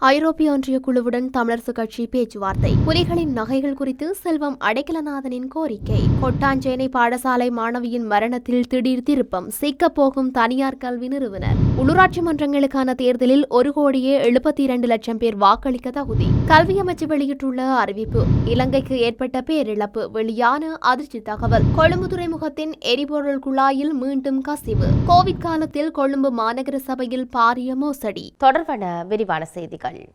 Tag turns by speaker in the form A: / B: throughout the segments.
A: ஐரோப்பிய ஒன்றிய குழுவுடன் தமிழரசு கட்சி பேச்சுவார்த்தை. புலிகளின் நகைகள் குறித்து செல்வம் அடைக்கலநாதனின் கோரிக்கை. கொட்டாஞ்சேனை பாடசாலை மாணவியின் மரணத்தில் திடீர் திருப்பம். சிக்கப்போகும் தனியார் கல்வி நிறுவனர். உள்ளூராட்சி மன்றங்களுக்கான தேர்தலில் ஒரு கோடியே எழுபத்தி இரண்டு லட்சம் பேர் வாக்களிக்க தகுதி. கல்வி அமைச்சு வெளியிட்டுள்ள அறிவிப்பு. இலங்கைக்கு ஏற்பட்ட பேரிழப்பு. வெளியான அதிர்ச்சி தகவல். கொழும்பு துறைமுகத்தின் எரிபொருள் குழாயில் மீண்டும் கசிவு. கோவிட் காலத்தில் கொழும்பு மாநகர சபையில் பாரிய மோசடி.
B: தொடர்பான விரிவான செய்திகள். 感应。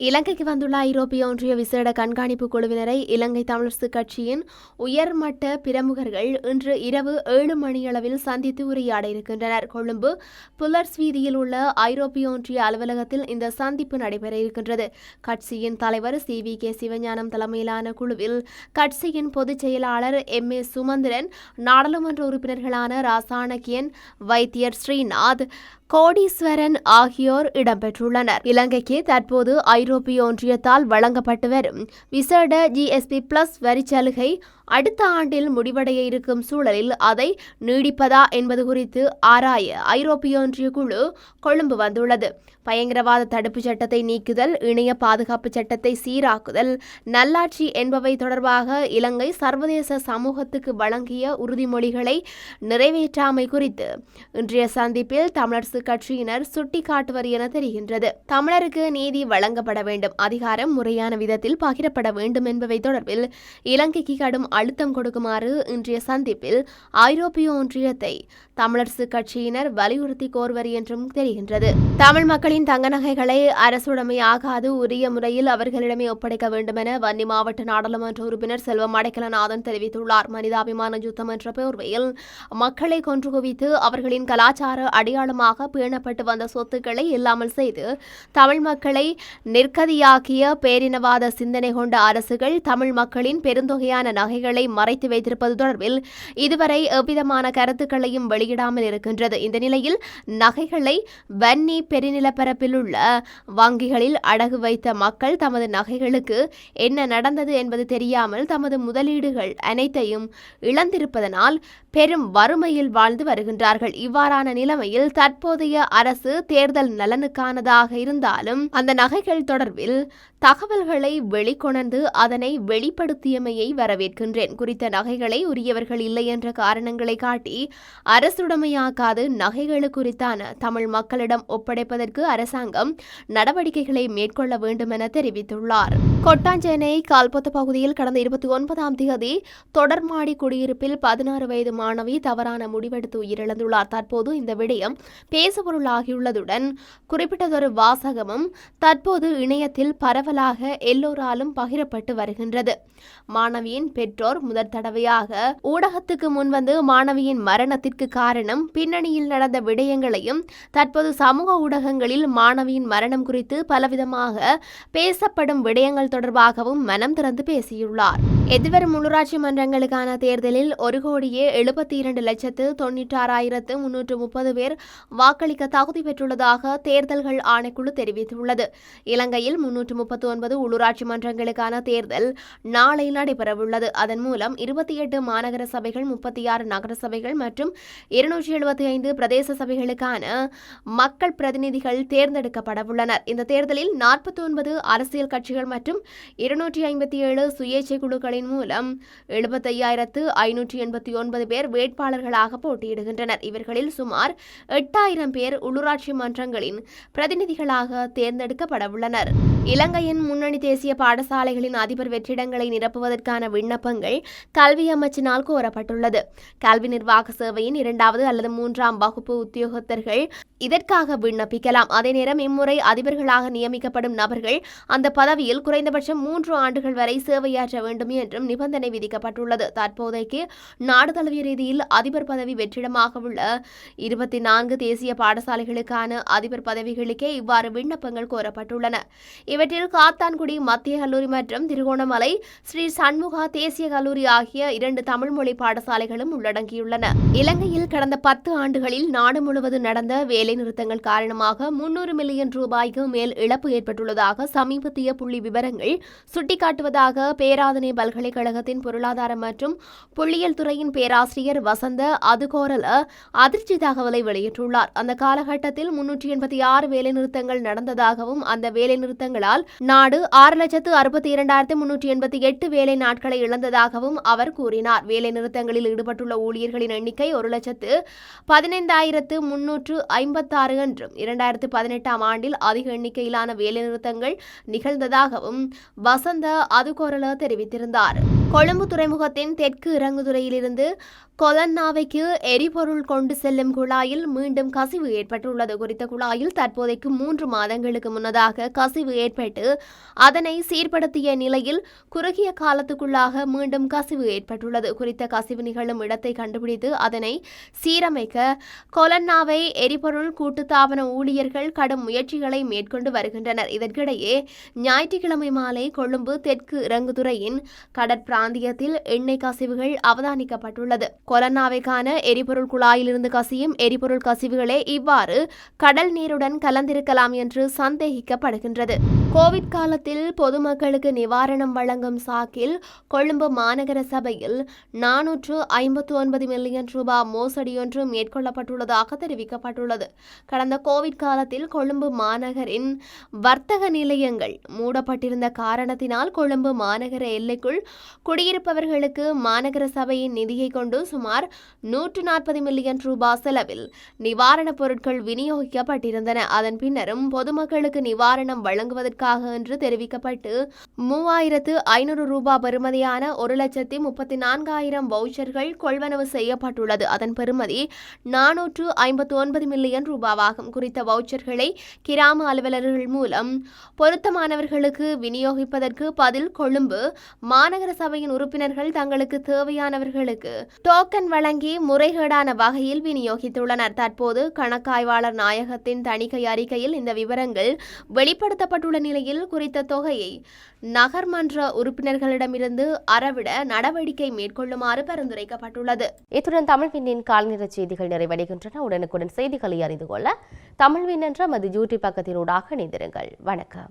A: இலங்கைக்கு வந்துள்ள ஐரோப்பிய ஒன்றிய விசேட கண்காணிப்பு குழுவினரை இலங்கை தமிழரசு கட்சியின் உயர்மட்ட பிரமுகர்கள் இன்று இரவு ஏழு மணியளவில் சந்தித்து உரையாட இருக்கின்றனர். கொழும்பு புல்லர்ஸ் வீதியில் உள்ள ஐரோப்பிய ஒன்றிய அலுவலகத்தில் இந்த சந்திப்பு நடைபெற இருக்கின்றது. கட்சியின் தலைவர் சி. வி. கே. சிவஞானம் தலைமையிலான குழுவில் கட்சியின் பொதுச் செயலாளர் எம். ஏ. சுமந்திரன் நாடாளுமன்ற உறுப்பினர்களான ராசாணக்கியன் வைத்தியர் ஸ்ரீநாத் கோடீஸ்வரன் ஆகியோர் இடம்பெற்றுள்ளனர். இலங்கைக்கு தற்போது ஐரோப்பிய ஒன்றியத்தால் வழங்கப்பட்டு வரும் விசேட ஜிஎஸ்பி பிளஸ் வரிச்சலுகை அடுத்த ஆண்டில் முடிவடைய இருக்கும் சூழலில் அதை நீடிப்பதா என்பது குறித்து ஆராய ஐரோப்பிய ஒன்றிய குழு கொழும்பு வந்துள்ளது. பயங்கரவாத தடுப்புச் சட்டத்தை நீக்குதல் இணைய பாதுகாப்பு சட்டத்தை சீராக்குதல் நல்லாட்சி என்பவை தொடர்பாக இலங்கை சர்வதேச சமூகத்துக்கு வழங்கிய உறுதிமொழிகளை நிறைவேற்றாமை குறித்து. இன்றைய சந்திப்பில் தமிழரசு கட்சியினர் சுட்டிக்காட்டுவர் என தெரிகின்றது. தமிழருக்கு நீதி வழங்கப்பட வேண்டும். அதிகாரம் முறையான விதத்தில் பகிரப்பட வேண்டும் என்பவை தொடர்பில் இலங்கைக்கு கடும் அழுத்தம் கொடுக்குமாறு இன்றைய சந்திப்பில் ஐரோப்பிய ஒன்றியத்தை தமிழரசு கட்சியினர் வலியுறுத்தி கோருவர் என்றும் தெரிகின்றது. தமிழ் மக்களின் தங்க நகைகளை அரசுடைமை ஆகாது உரிய முறையில் அவர்களிடமே ஒப்படைக்க வேண்டுமென வன்னி மாவட்ட நாடாளுமன்ற உறுப்பினர் செல்வம் அடைக்கலநாதன் தெரிவித்துள்ளார். மனிதாபிமான யுத்தம் என்ற போர்வையில் மக்களை கொன்று குவித்து அவர்களின் கலாச்சார அடையாளமாக பேணப்பட்டு வந்த சொத்துக்களை இல்லாமல் செய்து தமிழ் மக்களை நிற்கதியாக்கிய பேரினவாத சிந்தனை கொண்ட அரசுகள் தமிழ் மக்களின் பெருந்தொகையான நகைகளை மறைத்து வைத்திருப்பது தொடர்பில் இதுவரை எவ்விதமான கருத்துக்களையும் வெளியிடாமல் இருக்கின்றது. இந்த நிலையில் நகைகளை வன்னி நிலப்பரப்பில் உள்ள வங்கிகளில் அடகு வைத்த மக்கள் தமது நகைகளுக்கு என்ன நடந்தது என்பது தெரியாமல் தமது முதலீடுகள் அனைத்தையும் இழந்திருப்பதனால் பெரும் வறுமையில் வாழ்ந்து வருகின்றார்கள். இவ்வாறான நிலைமையில் தற்போதைய அரசு தேர்தல் நலனுக்கானதாக இருந்தாலும் அந்த நகைகள் தொடர்பில் தகவல்களை வெளிக்கொணர்ந்து அதனை வெளிப்படுத்தியமையை வரவேற்கின்றேன். குறித்த நகைகளை உரியவர்கள் இல்லை என்ற காரணங்களை காட்டி அரசுடைமையாக்காது நகைகள் குறித்தான தமிழ் மக்களிடம் ஒப்படைப்பதற்கு அரசாங்கம் நடவடிக்கைகளை மேற்கொள்ள வேண்டும் என தெரிவித்துள்ளார். கொட்டாஞ்சேனை கால்பொத்த பகுதியில் கடந்த இருபத்தி ஒன்பதாம் தேதி தொடர்மாடி குடியிருப்பில் பதினாறு வயது மாணவி தவறான முடிவெடுத்து உயிரிழந்துள்ளார். தற்போது இந்த விடயம் பேசுபொருளாகியுள்ளதுடன் குறிப்பிட்டதொரு வாசகமும் தற்போது இணையத்தில் பரவலாக எல்லோராலும் பகிரப்பட்டு வருகின்றது. மாணவியின் பெற்றோர் முதற் தடவையாக ஊடகத்துக்கு முன்வந்து மாணவியின் மரணத்திற்கு காரணம் பின்னணியில் நடந்த விடயங்களையும் தற்போது சமூக ஊடகங்களில் மாணவியின் மரணம் குறித்து பலவிதமாக பேசப்படும் விடயங்கள் தொடர்பாகவும் மனம் திறந்து பேசியுள்ளார். எதிர்வரும் உள்ளூராட்சி மன்றங்களுக்கான தேர்தலில் ஒரு கோடியே எழுபத்தி இரண்டு லட்சத்து தொன்னூற்றாறாயிரத்து முன்னூற்று முப்பது பேர் வாக்களிக்க தகுதி பெற்றுள்ளதாக தேர்தல்கள் ஆணைக்குழு தெரிவித்துள்ளது. இலங்கையில் முன்னூற்று முப்பத்தி ஒன்பது உள்ளூராட்சி மன்றங்களுக்கான தேர்தல் நாளை நடைபெறவுள்ளது. அதன் மூலம் இருபத்தி எட்டு மாநகர சபைகள் முப்பத்தி ஆறு நகர சபைகள் மற்றும் இருநூற்றி எழுபத்தி ஐந்து பிரதேச சபைகளுக்கான மக்கள் பிரதிநிதிகள் தேர்ந்தெடுக்கப்படவுள்ளனர். இந்த தேர்தலில் நாற்பத்தி ஒன்பது அரசியல் கட்சிகள் மற்றும் இருநூற்றி ஐம்பத்தி ஏழு சுயேட்சை குழுக்களின் மூலம் எழுபத்தையாயிரத்து ஐநூற்றி எண்பத்தி ஒன்பது பேர் வேட்பாளர்களாக போட்டியிடுகின்றனர். இவர்களில் சுமார் எட்டாயிரம் பேர் உள்ளூராட்சி மன்றங்களின் பிரதிநிதிகளாக தேர்ந்தெடுக்கப்படவுள்ளனர். இலங்கையின் முன்னணி தேசிய பாடசாலைகளின் அதிபர் வெற்றிடங்களை நிரப்புவதற்கான விண்ணப்பங்கள் கல்வி அமைச்சினால் கோரப்பட்டுள்ளது. கல்வி நிர்வாக சேவையின் இரண்டாவது அல்லது மூன்றாம் வகுப்பு உத்தியோகத்தர்கள் இதற்காக விண்ணப்பிக்கலாம். அதே நேரம் இம்முறை அதிபர்களாக நியமிக்கப்படும் நபர்கள் அந்த பதவியில் குறைந்தபட்சம் மூன்று ஆண்டுகள் வரை சேவையாற்ற வேண்டும் என்றும் நிபந்தனை விதிக்கப்பட்டுள்ளது. தற்போதைக்கு நாடு தழுவிய ரீதியில் அதிபர் பதவி வெற்றிடமாக உள்ள இருபத்தி நான்கு தேசிய பாடசாலைகளுக்கான அதிபர் பதவிகளுக்கே இவ்வாறு விண்ணப்பங்கள் கோரப்பட்டுள்ளன. இவற்றில் காத்தான்குடி மத்திய கல்லூரி மற்றும் திருகோணமலை ஸ்ரீ சண்முகா தேசிய கல்லூரி ஆகிய இரண்டு தமிழ் மொழி பாடசாலைகளும் உள்ளடங்கியுள்ளன. இலங்கையில் கடந்த பத்து ஆண்டுகளில் நாடு முழுவதும் நடந்த வேலைநிறுத்தங்கள் காரணமாக முன்னூறு மில்லியன் ரூபாய்க்கு மேல் இழப்பு ஏற்பட்டுள்ளதாக சமீபத்திய புள்ளி விவரங்கள் சுட்டிக்காட்டுவதாக பேராதனை பல்கலைக்கழகத்தின் பொருளாதார மற்றும் புள்ளியியல் துறையின் பேராசிரியர் வசந்த அதுகோரல அதிர்ச்சி தகவலை வெளியிட்டுள்ளார். அந்த காலகட்டத்தில் முன்னூற்றி எண்பத்தி ஆறு வேலைநிறுத்தங்கள் நடந்ததாகவும் அந்த வேலைநிறுத்தங்களால் நாடு ஆறு லட்சத்து அறுபத்தி இரண்டாயிரத்து முன்னூற்றி எண்பத்தி எட்டு வேலை நாட்களை இழந்ததாகவும் அவர் கூறினார். வேலைநிறுத்தங்களில் ஈடுபட்டுள்ள ஊழியர்களின் எண்ணிக்கை ஒரு லட்சத்து பதினைந்தாயிரத்து முன்னூற்று ஐம்பத்தாறு என்றும் இரண்டாயிரத்து பதினெட்டாம் ஆண்டில் அதிக எண்ணிக்கையிலான வேலைநிறுத்தங்கள் நிகழ்ந்ததாகவும் வசந்த அதுகோரல தெரிவித்திருந்தார். கொழும்பு துறைமுகத்தின் தெற்கு இறங்குதுறையிலிருந்து கொலன்னாவைக்கு எரிபொருள் கொண்டு செல்லும் குழாயில் மீண்டும் கசிவு ஏற்பட்டுள்ளது குறித்த குழாயில் தற்போதைக்கு மூன்று மாதங்களுக்கு முன்னதாக கசிவு ஏற்பட்டு அதனை சீர்படுத்திய நிலையில் குறுகிய காலத்துக்குள்ளாக மீண்டும் கசிவு ஏற்பட்டுள்ளது. குறித்த கசிவு நிகழும் இடத்தை கண்டுபிடித்து அதனை சீரமைக்க கொலன்னாவை எரிபொருள் கூட்டுத்தாபன ஊழியர்கள் கடும் முயற்சிகளை மேற்கொண்டு வருகின்றனர். இதற்கிடையே ஞாயிற்றுக்கிழமை மாலை கொழும்பு தெற்கு இறங்குதுறையின் கடற்பிராந்தியத்தில் எண்ணெய் கசிவுகள் அவதானிக்கப்பட்டுள்ளது. கொலன்னாவைக்கான எரிபொருள் குழாயிலிருந்து கசியும் எரிபொருள் கசிவுகளே இவ்வாறு கடல் நீருடன் கலந்திருக்கலாம் என்று சந்தேகிக்கப்படுகின்றது. கோவிட் காலத்தில் பொதுமக்களுக்கு நிவாரணம் வழங்கும் சாக்கில் கொழும்பு மாநகர சபையில் நானூற்று ஐம்பத்து ஒன்பது மில்லியன் ரூபாய் மோசடியொன்று மேற்கொள்ளப்பட்டுள்ளதாக தெரிவிக்கப்பட்டுள்ளது. கடந்த கோவிட் காலத்தில் கொழும்பு மாநகரின் வர்த்தக நிலையங்கள் மூடப்பட்டிருந்த காரணத்தினால் கொழும்பு மாநகர எல்லைக்குள் குடியிருப்பவர்களுக்கு மாநகர சபையின் நிதியை கொண்டு சுமார் நூற்று நாற்பது மில்லியன் ரூபாய் செலவில் நிவாரணப் பொருட்கள் விநியோகிக்கப்பட்டிருந்தன. அதன் பின்னரும் பொதுமக்களுக்கு நிவாரணம் வழங்குவதற்காக என்று தெரிவிக்கப்பட்டு மூவாயிரத்து ஐநூறு ரூபாய் பெறுமதியான ஒரு லட்சத்தி முப்பத்தி நான்காயிரம் வவுச்சர்கள் கொள்வனவு செய்யப்பட்டுள்ளது. அதன் பெறுமதி நானூற்று ஐம்பத்தி ஒன்பது மில்லியன் ரூபாவாகும். குறித்த வவுச்சர்களை கிராம அலுவலர்கள் மூலம் பொருத்தமானவர்களுக்கு விநியோகிப்பதற்கு பதில் கொழும்பு மாநகர சபையின் உறுப்பினர்கள் தங்களுக்கு தேவையானவர்களுக்கு டோ டோக்கன் வழங்கி முறைகேடான வகையில் விநியோகித்துள்ளனர். தற்போது கணக்காய்வாளர் நாயகத்தின் தணிக்கை அறிக்கையில் இந்த விவரங்கள் வெளிப்படுத்தப்பட்டுள்ள நிலையில் குறித்த தொகையை நகர்மன்ற உறுப்பினர்களிடமிருந்து அறவிட நடவடிக்கை மேற்கொள்ளுமாறு பரிந்துரைக்கப்பட்டுள்ளது.
B: இத்துடன் தமிழ் கால்நிற செய்திகள் நிறைவடைகின்றன. உடனுக்குடன் செய்திகளை அறிந்து கொள்ள தமிழ்வின் என்ற மது யூடியூப் பக்கத்தினூடாக இணைந்திருங்கள். வணக்கம்.